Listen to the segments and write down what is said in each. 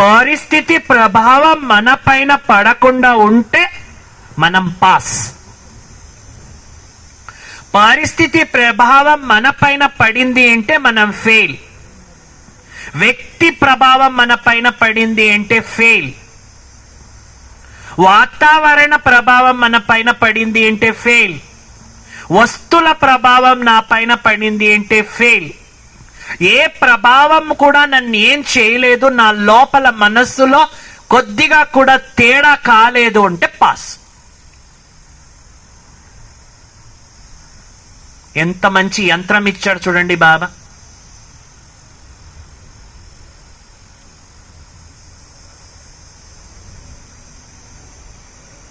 పరిస్థితి ప్రభావం మన పైన పడకుండా ఉంటే మనం పాస్. పరిస్థితి ప్రభావం మన పైన పడింది అంటే మనం ఫెయిల్ వ్యక్తి ప్రభావం మన పైన పడింది అంటే ఫెయిల్ వాతావరణ ప్రభావం మన పైన పడింది అంటే ఫెయిల్ వస్తుల ప్రభావం నా పైన పడింది అంటే ఫెయిల్ ఏ ప్రభావం కూడా నన్ను ఏం చేయలేదు నా లోపల మనస్సులో కొద్దిగా కూడా తేడా కాలేదు అంటే పాస్. ఎంత మంచి యంత్రం ఇచ్చాడు చూడండి బాబా.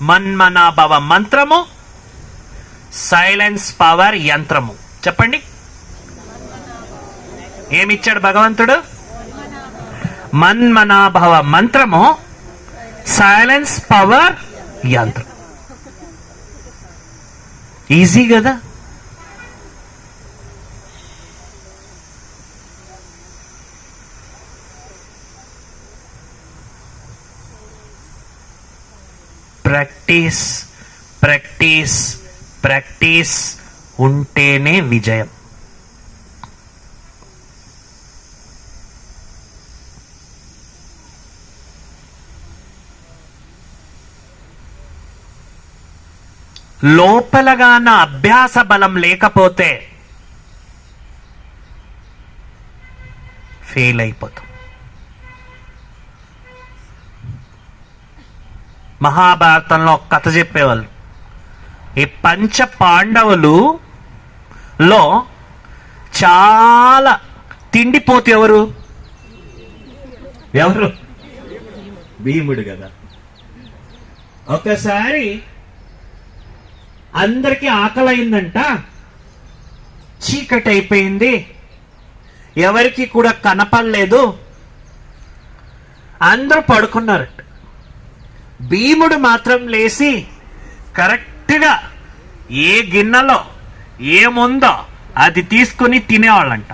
మన్మనాభవ మంత్రము సైలెన్స్ పవర్ యంత్రము. చెప్పండి. ఏమిచ్చాడు భగవంతుడు? మన్మనాభవ మంత్రము సైలెన్స్ పవర్ యంత్రం. ఈజీ కదా? ప్రాక్టీస్ ప్రాక్టీస్ ప్రాక్టీస్ ఉంటేనే విజయం. లోపలగా నా అభ్యాస బలం లేకపోతే ఫెయిల్ అయిపోతాం. మహాభారతంలో ఒక కథ చెప్పేవాళ్ళు. ఈ పంచ పాండవులు లో చాలా తిండిపోతే ఎవరు? ఎవరు? భీముడు కదా. ఒకసారి అందరికీ ఆకలైందంట. చీకటి అయిపోయింది ఎవరికి కూడా కనపడలేదు. అందరూ పడుకున్నారట. భీముడు మాత్రం లేచి కరెక్ట్గా ఏ గిన్నెలో ఏముందో అది తీసుకుని తినేవాళ్ళంట.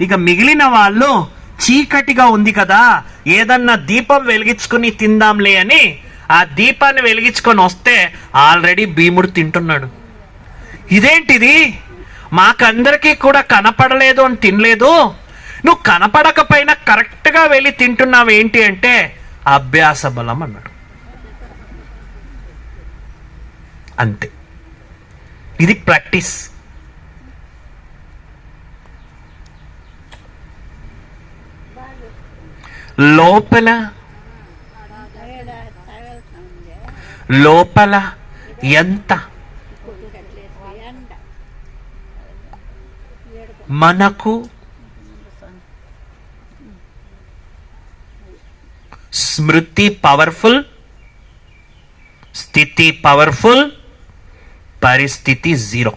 ఇక మిగిలిన వాళ్ళు చీకటిగా ఉంది కదా ఏదన్నా దీపం వెలిగించుకుని తిందాంలే అని ఆ దీపాన్ని వెలిగించుకొని వస్తే ఆల్రెడీ భీముడు తింటున్నాడు. ఇదేంటిది? మాకందరికీ కూడా కనపడలేదు అని తినలేదు? నువ్వు కనపడకపోయినా కరెక్ట్గా వెళ్ళి తింటున్నావు ఏంటి అంటే అభ్యాస బలం అన్నాడు. అంతే. ఇది ప్రాక్టీస్. లోపల లోపల ఎంత? మనకు స్మృతి పవర్ఫుల్ స్థితి పవర్ఫుల్ పరిస్థితి జీరో.